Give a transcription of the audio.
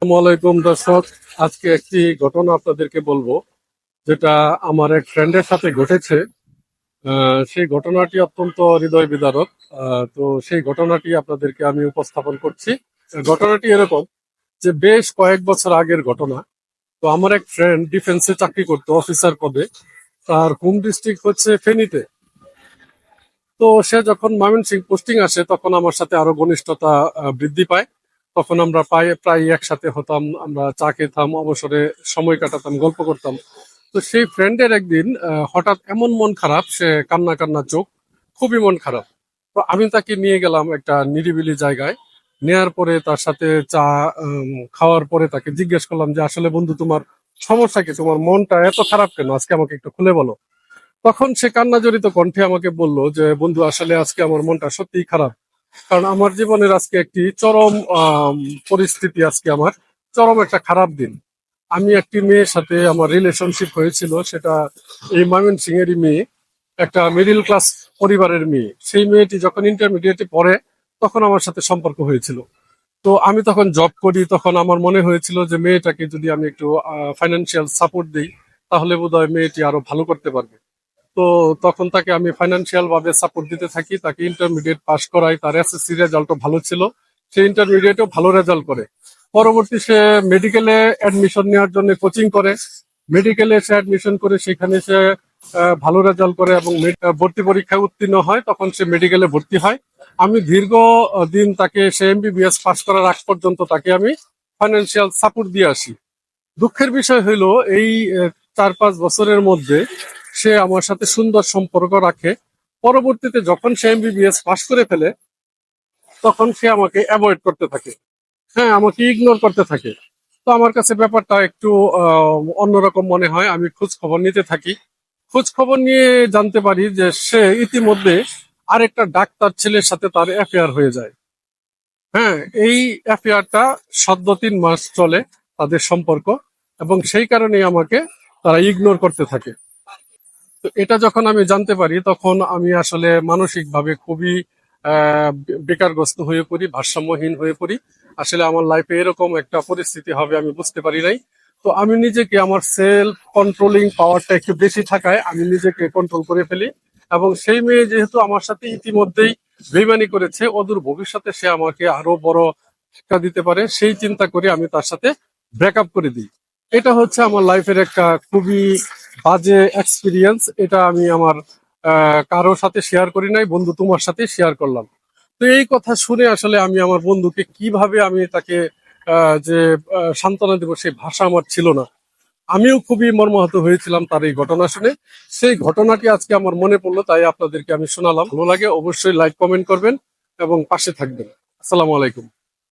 আসসালামু আলাইকুম, দর্শক। আজকে একটি ঘটনা আপনাদেরকে বলব, যেটা আমার এক ফ্রেন্ডের সাথে ঘটেছে। সেই ঘটনাটি অত্যন্ত হৃদয় বিদারক তো সেই ঘটনাটি আপনাদেরকে আমি উপস্থাপন করছি। ঘটনাটি এরকম যে বেশ কয়েক বছর আগের ঘটনা। তো আমার এক ফ্রেন্ড ডিফেন্সে চাকরি করতো অফিসার পদে। তার হোম ডিস্ট্রিক্ট হচ্ছে ফেনীতে। তো সে যখন ময়মনসিং পোস্টিং আসে, তখন আমার সাথে আরও ঘনিষ্ঠতা বৃদ্ধি পায়। তখন আমরা প্রায় প্রায় একসাথে হতাম, আমরা চা খেতাম, অবসরে সময় কাটাতাম, গল্প করতাম। তো সেই ফ্রেন্ডের একদিন হঠাৎ এমন মন খারাপ, সে কান্না কান্না চোখ, খুবই মন খারাপ। তো আমি তাকে নিয়ে গেলাম একটা নিরিবিলি জায়গায়। নেয়ার পরে তার সাথে চা খাওয়ার পরে তাকে জিজ্ঞেস করলাম যে, আসলে বন্ধু, তোমার সমস্যা কি? তোমার মনটা এত খারাপ কেন? আজকে আমাকে একটু খুলে বলো। তখন সে কান্না জড়িত কণ্ঠে আমাকে বলল যে, বন্ধু, আসলে আজকে আমার মনটা সত্যিই খারাপ। কারণ আমার জীবনের আজকে একটি চরম পরিস্থিতি আজকে আমার। চরম একটা খারাপ দিন। আমি একটি মেয়ের সাথে আমার রিলেশনশিপ হয়েছিল, সেটা এই ময়মনসিং এরই মেয়ে, একটা মিডিল ক্লাস পরিবারের মেয়ে। সেই মেয়েটি যখন ইন্টারমিডিয়েটে পড়ে, তখন আমার সাথে সম্পর্ক হয়েছিল। তো আমি তখন জব করি, তখন আমার মনে হয়েছিল যে মেয়েটাকে যদি আমি একটু ফাইন্যান্সিয়াল সাপোর্ট দিই, তাহলে বোধহয় মেয়েটি আরও ভালো করতে পারবে। তো তখন তাকে আমি ফাইন্যান্সিয়াল ভাবে সাপোর্ট দিতে থাকি, তাকে ইন্টারমিডিয়েট পাস করাই, তার এসএসসি রেজাল্টও ভালো ছিল। সে ইন্টারমিডিয়েটও ভালো রেজাল্ট করে। পরবর্তী সে মেডিকেলে অ্যাডমিশন নেওয়ার জন্য কোচিং করে। মেডিকেলে সে অ্যাডমিশন করে, সেখানে সে ভালো রেজাল্ট করে এবং ভর্তি পরীক্ষায় উত্তীর্ণ হয়। তখন সে মেডিকেলে ভর্তি হয়। আমি দীর্ঘ দিন তাকে সে এমবিবিএস পাস করার আগ পর্যন্ত তাকে আমি ফাইন্যান্সিয়াল সাপোর্ট দিয়ে আসি। দুঃখের বিষয় হইল, এই চার পাঁচ বছরের মধ্যে সে আমার সাথে সুন্দর সম্পর্ক রাখে। পরবর্তীতে যখন সে এমবিবিএস পাশ করে ফেলে, তখন সে আমাকে অ্যাভয়েড করতে থাকে। হ্যাঁ আমাকে ইগনোর করতে থাকে। তো আমার কাছে ব্যাপারটা একটু অন্যরকম মনে হয়। আমি খোঁজ খবর নিতে থাকি। খোঁজ খবর নিয়ে জানতে পারি যে সে ইতিমধ্যে আরেকটা ডাক্তার ছেলের সাথে তার অ্যাফেয়ার হয়ে যায়। হ্যাঁ এই অ্যাফেয়ারটা সদ্য তিন মাস চলে তাদের সম্পর্ক এবং সেই কারণেই আমাকে তারা ইগনোর করতে থাকে। তো এটা যখন আমি জানতে পারি, তখন আমি আসলে মানসিকভাবে খুবই বেকারগ্রস্ত হয়ে পড়ি, ভারসাম্যহীন হয়ে পড়ি। আসলে আমার লাইফে এরকম একটা পরিস্থিতি হবে আমি বুঝতে পারি নাই। তো আমি নিজেকে আমার সেলফ কন্ট্রোলিং পাওয়ারটা একটু বেশি থাকায় আমি নিজেকে কন্ট্রোল করে ফেলি এবং সেই মেয়ে যেহেতু আমার সাথে ইতিমধ্যেই বেইমানি করেছে, অদূর ভবিষ্যতে সে আমাকে আরও বড় ধাক্কা দিতে পারে, সেই চিন্তা করে আমি তার সাথে ব্রেকআপ করে দিই। এটা হচ্ছে আমার লাইফের একটা খুবই বাজে এক্সপিরিয়েন্স এটা আমি আমার কারোর সাথে শেয়ার করি নাই, বন্ধু তোমার সাথে শেয়ার করলাম। তো এই কথা শুনে আসলে আমি আমার বন্ধুকে কীভাবে আমি তাকে যে সান্ত্বনা দেবো সেই ভাষা আমার ছিল না। আমিও খুবই মর্মাহত হয়েছিলাম তার এই ঘটনা শুনে। সেই ঘটনাটি আজকে আমার মনে পড়ল, তাই আপনাদেরকে আমি শোনালাম। ভালো লাগে অবশ্যই লাইক কমেন্ট করবেন এবং পাশে থাকবেন। আসসালামু আলাইকুম।